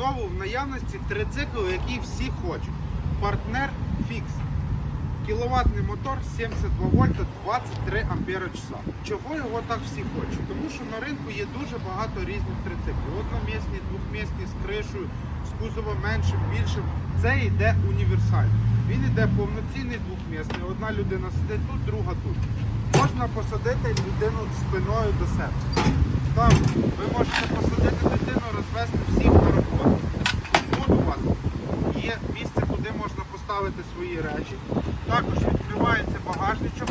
Знову в наявності трицикл, який всі хочуть. Партнер фікс. Кіловатний мотор 72 вольта 23 ампера часа. Чого його так всі хочуть? Тому що на ринку є дуже багато різних трициклів. Одномісні, двохмісні, з кришею, з кузовом меншим, більшим. Це йде універсальний. Він йде повноцінний двохмісний. Одна людина сидить тут, друга тут. Можна посадити людину спиною до себе. Там ви можете посадити дитину, розвести всіх на роботу. Тут у вас є місце, куди можна поставити свої речі. Також відкривається багажничок.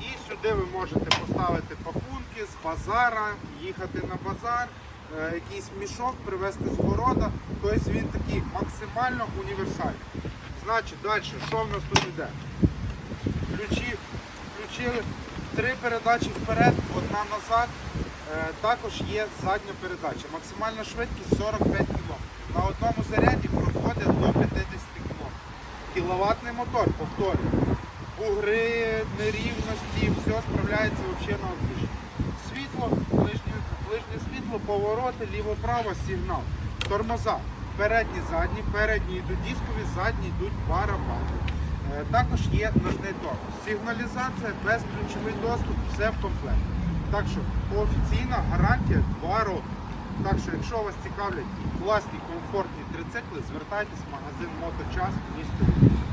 І сюди ви можете поставити пакунки з базара, їхати на базар, е, якийсь мішок привезти з города. Тобто він такий максимально універсальний. Значить, далі, що в нас тут йде? Ключі включили три передачі вперед, одна назад. Е, Також є задня передача. Максимальна швидкість 45 км. На одному заряді проходить до 50 км. Кіловатний мотор, повторюю. Бугри, нерівності, все справляється взагалі на отлично. Світло, ближнє, ближнє світло, повороти, ліво-право, сигнал. Тормоза. Передні, задні, передні йдуть дискові, задні йдуть барабани. Е, Також є ножний тормоз. Сигналізація, безключовий доступ, все в комплекті. Так що офіційна гарантія 2 роки. Так що, якщо вас цікавлять класні, комфортні трицикли, звертайтесь в магазин Моточас місто. Вінниця.